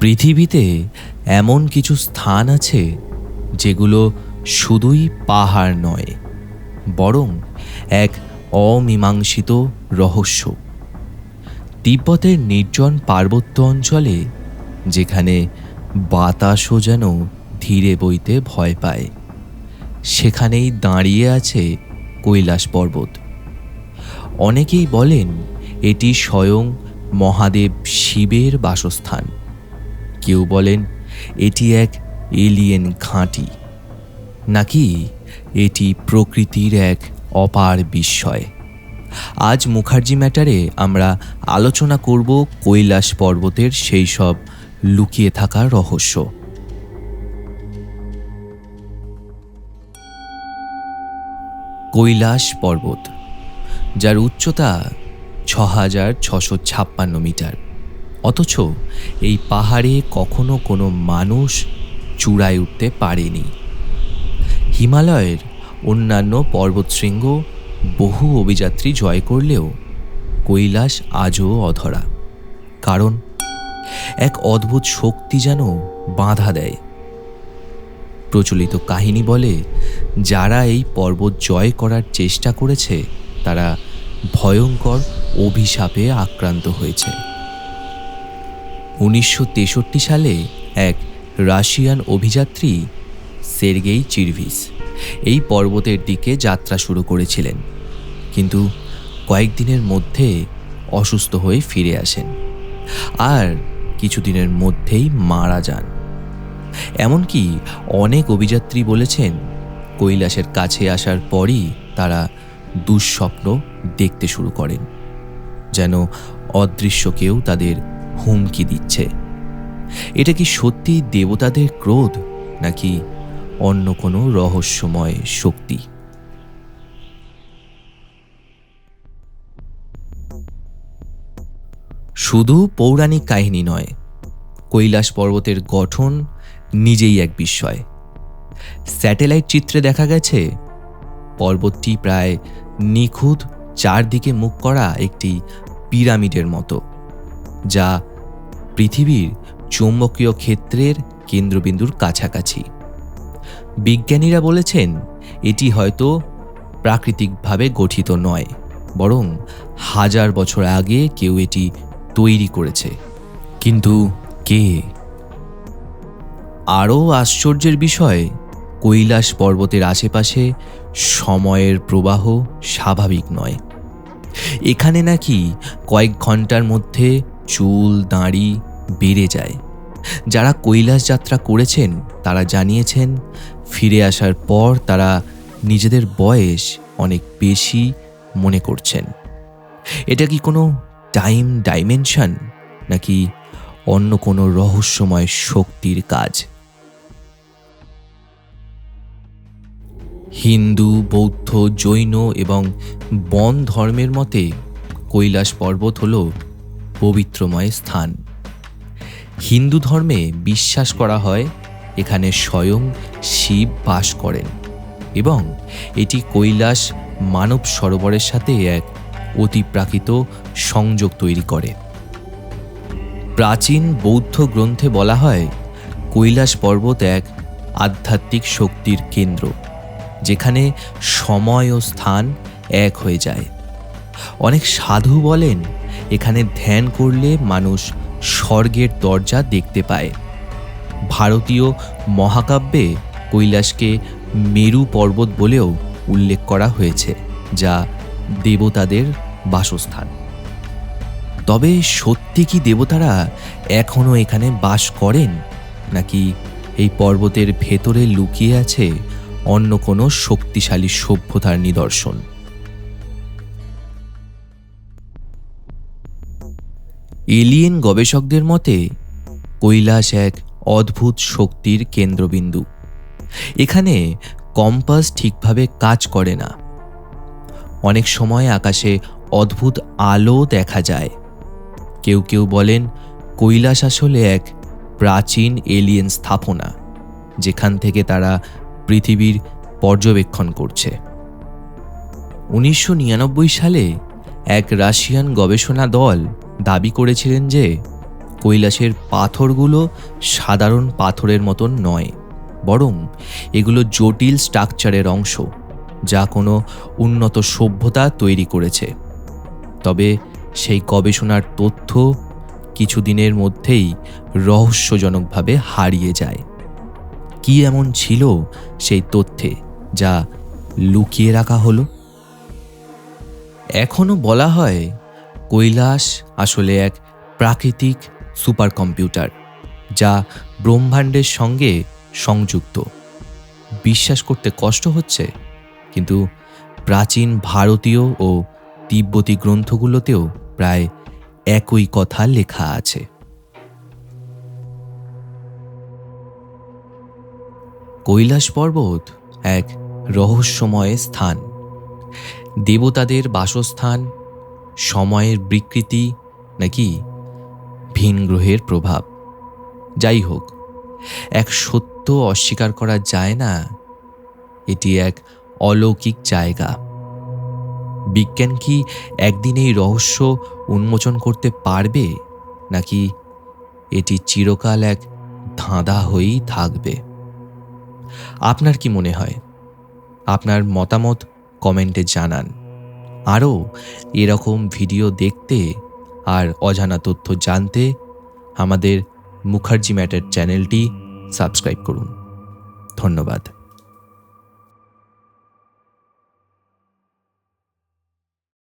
পৃথিবীতে এমন কিছু স্থান আছে যেগুলো শুধুই পাহাড় নয়, বরং এক অমীমাংসিত রহস্য। তিব্বতের নির্জন পার্বত্য অঞ্চলে, যেখানে বাতাসও যেন ধীরে বইতে ভয় পায়, সেখানেই দাঁড়িয়ে আছে কৈলাস পর্বত। অনেকেই বলেন এটি স্বয়ং মহাদেব শিবের বাসস্থান। কেউ বলেন, এটি এক এলিয়েন ঘাঁটি। নাকি, এটি প্রকৃতির এক অপার বিস্ময়? আজ মুখার্জি ম্যাটারে আমরা আলোচনা করব কৈলাস পর্বতের সেই সব লুকিয়ে থাকা রহস্য। কৈলাস পর্বত, যার উচ্চতা ছ হাজার ছশো ছাপ্পান্ন মিটার। অথচ এই পাহাড়ে কখনো কোনো মানুষ চূড়ায় উঠতে পারেনি। হিমালয়ের অন্যান্য পর্বতশৃঙ্গ বহু অভিযাত্রী জয় করলেও কৈলাস আজও অধরা। কারণ এক অদ্ভুত শক্তি যেন বাধা দেয়। প্রচলিত কাহিনী বলে, যারা এই পর্বত জয় করার চেষ্টা করেছে, তারা ভয়ঙ্কর অভিশাপে আক্রান্ত হয়েছে। উনিশশো তেষট্টি সালে এক রাশিয়ান অভিযাত্রী, সের্গেই চিরভিস, এই পর্বতের দিকে যাত্রা শুরু করেছিলেন। কিন্তু কয়েকদিনের মধ্যে অসুস্থ হয়ে ফিরে আসেন। আর কিছুদিনের মধ্যেই মারা যান। এমনকি অনেক অভিযাত্রী বলেছেন, কৈলাসের কাছে আসার পরই তারা দুঃস্বপ্ন দেখতে শুরু করেন। যেন অদৃশ্য কেউ তাদের হুমকি দিচ্ছে। এটা কি সত্যি দেবতাদের ক্রোধ, নাকি অন্য কোনো রহস্যময় শক্তি? শুধু পৌরাণিক কাহিনী নয়, কৈলাস পর্বতের গঠন নিজেই এক বিস্ময়। স্যাটেলাইট চিত্রে দেখা গেছে, পর্বতটি প্রায় নিখুঁত চারদিকে মুখ করা একটি পিরামিডের মতো, যা পৃথিবীর চৌম্বকীয় ক্ষেত্রের কেন্দ্রবিন্দুর কাছাকাছি। বিজ্ঞানীরা বলেছেন, এটি হয়তো প্রাকৃতিকভাবে গঠিত নয়, বরং হাজার বছর আগে কেউ এটি তৈরি করেছে। কিন্তু কে? আরও আশ্চর্যের বিষয়, কৈলাস পর্বতের আশেপাশে সময়ের প্রবাহ স্বাভাবিক নয়। এখানে নাকি কয়েক ঘণ্টার মধ্যে চুল, দাঁড়ি বেড়ে যায়। যারা কৈলাস যাত্রা করেছেন, তারা জানিয়েছেন, ফিরে আসার পর তারা নিজেদের বয়স অনেক বেশি মনে করছেন। এটা কি কোনো টাইম ডাইমেনশন নাকি অন্য কোনো রহস্যময় শক্তির কাজ? হিন্দু, বৌদ্ধ, জৈন এবং বন ধর্মের মতে কৈলাস পর্বত হল পবিত্রময় স্থান। হিন্দু ধর্মে বিশ্বাস করা হয়, এখানে স্বয়ং শিব বাস করেন এবং এটি কৈলাস মানব সরোবরের সাথে এক অতিপ্রাকৃত সংযোগ তৈরি করে। প্রাচীন বৌদ্ধ গ্রন্থে বলা হয়, কৈলাস পর্বত এক আধ্যাত্মিক শক্তির কেন্দ্র, যেখানে সময় ও স্থান এক হয়ে যায়। অনেক সাধু বলেন এখানে ধ্যান করলে মানুষ স্বর্গের দরজা দেখতে পায়। ভারতীয় মহাকাব্যে কৈলাসকে মেরু পর্বত বলেও উল্লেখ করা হয়েছে, যা দেবতাদের বাসস্থান। তবে সত্যি কি দেবতারা এখনও এখানে বাস করেন, নাকি এই পর্বতের ভেতরে লুকিয়ে আছে অন্য কোনো শক্তিশালী সভ্যতার নিদর্শন? এলিয়েন গবেষকদের মতে, কৈলাস এক অদ্ভুত শক্তির কেন্দ্রবিন্দু। এখানে কম্পাস ঠিকভাবে কাজ করে না। অনেক সময় আকাশে অদ্ভুত আলো দেখা যায়। কেউ কেউ বলেন, কৈলাস আসলে এক প্রাচীন এলিয়েন স্থাপনা, যেখান থেকে তারা পৃথিবীর পর্যবেক্ষণ করছে। উনিশশো নিরানব্বই সালে এক রাশিয়ান গবেষণা দল দাবি করেছিলেন যে কৈলাসের পাথরগুলো সাধারণ পাথরের মতন নয়, বরং এগুলো জটিল স্ট্রাকচারের অংশ, যা কোনো উন্নত সভ্যতা তৈরি করেছে। তবে সেই গবেষণার তথ্য কিছুদিনের মধ্যেই রহস্যজনকভাবে হারিয়ে যায়। কি এমন ছিল সেই তথ্যে যা লুকিয়ে রাখা হলো? এখনও বলা হয় কৈলাস আসলে এক প্রাকৃতিক সুপার কম্পিউটার যা ব্রহ্মাণ্ডের সঙ্গে সংযুক্ত। বিশ্বাস করতে কষ্ট হচ্ছে, কিন্তু প্রাচীন ভারতীয় ও তিব্বতী গ্রন্থগুলোতেও প্রায় একই কথা লেখা আছে। কৈলাস পর্বত এক রহস্যময় স্থান। দেবতাদের বাসস্থান সময়ের বিকৃতি নাকি ভিন গ্রহের প্রভাব? যাই হোক, এক সত্য অস্বীকার করা যায় না। এটি এক অলৌকিক জায়গা। বিজ্ঞান কি একদিন এই রহস্য উন্মোচন করতে পারবে, নাকি এটি চিরকাল এক ধাঁধা হয়েই থাকবে? আপনার কি মনে হয়? আপনার মতামত কমেন্টে জানান। আরও এরকম ভিডিও দেখতে আর অজানা তথ্য জানতে আমাদের মুখার্জি ম্যাটার চ্যানেলটি সাবস্ক্রাইব করুন। ধন্যবাদ।